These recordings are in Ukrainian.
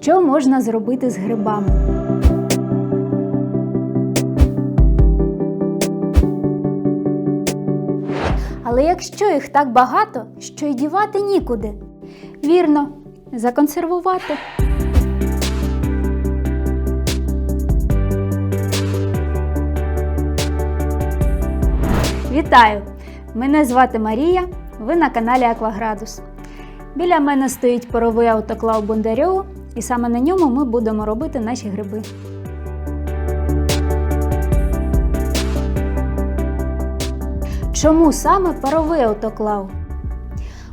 Що можна зробити з грибами? Але якщо їх так багато, що й дівати нікуди. Вірно, законсервувати. Вітаю! Мене звати Марія. Ви на каналі Акваградус. Біля мене стоїть паровий автоклав Бондарьов, і саме на ньому ми будемо робити наші гриби. Чому саме паровий автоклав?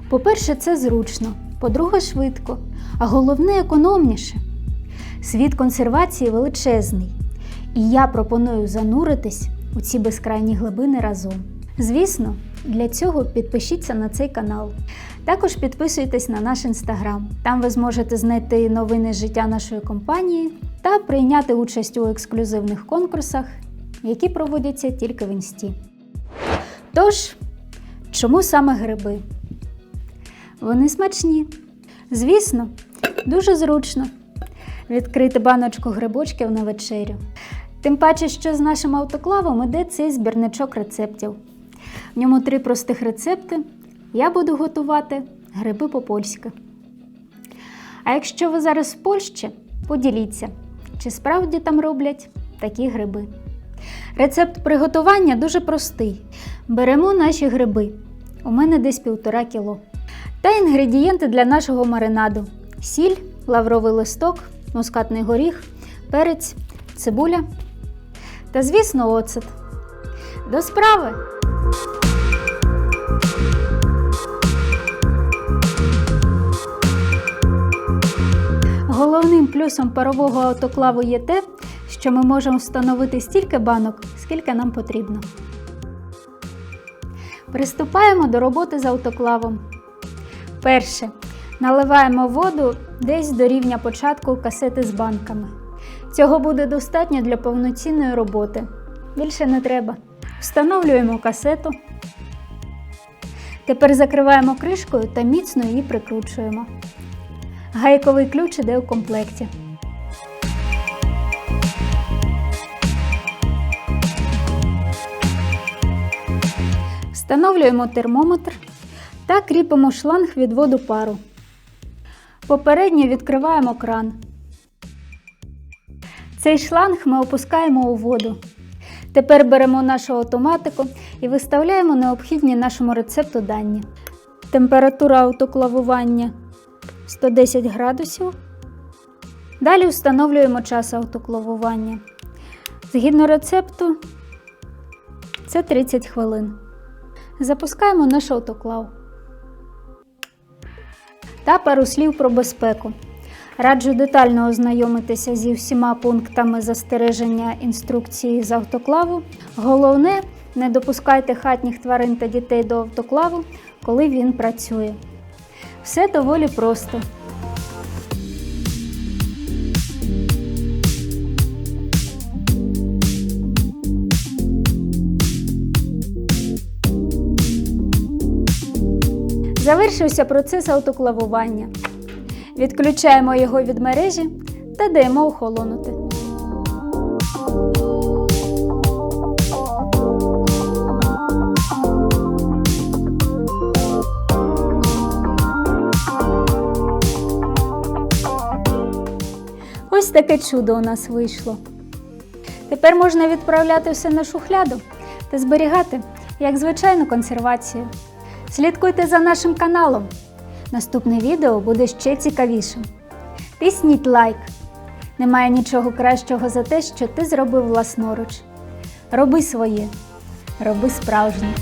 По-перше, це зручно, по-друге, швидко, а головне економніше. Світ консервації величезний, і я пропоную зануритись у ці безкрайні глибини разом. Звісно, для цього підпишіться на цей канал. Також підписуйтесь на наш інстаграм. Там ви зможете знайти новини життя нашої компанії та прийняти участь у ексклюзивних конкурсах, які проводяться тільки в інсті. Тож, чому саме гриби? Вони смачні. Звісно, дуже зручно відкрити баночку грибочків на вечерю. Тим паче, що з нашим автоклавом іде цей збірничок рецептів. В ньому три простих рецепти. Я буду готувати гриби по-польськи. А якщо ви зараз в Польщі, поділіться, чи справді там роблять такі гриби. Рецепт приготування дуже простий. Беремо наші гриби. У мене десь півтора кіло. Та інгредієнти для нашого маринаду: сіль, лавровий листок, мускатний горіх, перець, цибуля та, звісно, оцет. До справи! Головним плюсом парового автоклаву є те, що ми можемо встановити стільки банок, скільки нам потрібно. Приступаємо до роботи з автоклавом. Перше. Наливаємо воду десь до рівня початку касети з банками. Цього буде достатньо для повноцінної роботи. Більше не треба. Встановлюємо касету. Тепер закриваємо кришкою та міцно її прикручуємо. Гайковий ключ іде у комплекті. Встановлюємо термометр та кріпимо шланг від воду пару. Попередньо відкриваємо кран. Цей шланг ми опускаємо у воду. Тепер беремо нашу автоматику і виставляємо необхідні нашому рецепту дані. Температура автоклавування 110 градусів. Далі встановлюємо час автоклавування. Згідно рецепту, це 30 хвилин. Запускаємо наш автоклав. Та пару слів про безпеку. Раджу детально ознайомитися зі всіма пунктами застереження інструкції з автоклаву. Головне, не допускайте хатніх тварин та дітей до автоклаву, коли він працює. Все доволі просто. Завершився процес автоклавування. Відключаємо його від мережі та даємо охолонути. Ось таке чудо у нас вийшло. Тепер можна відправляти все на шухляду та зберігати, як звичайну консервацію. Слідкуйте за нашим каналом. Наступне відео буде ще цікавішим. Тисніть лайк. Немає нічого кращого за те, що ти зробив власноруч. Роби своє, роби справжнє.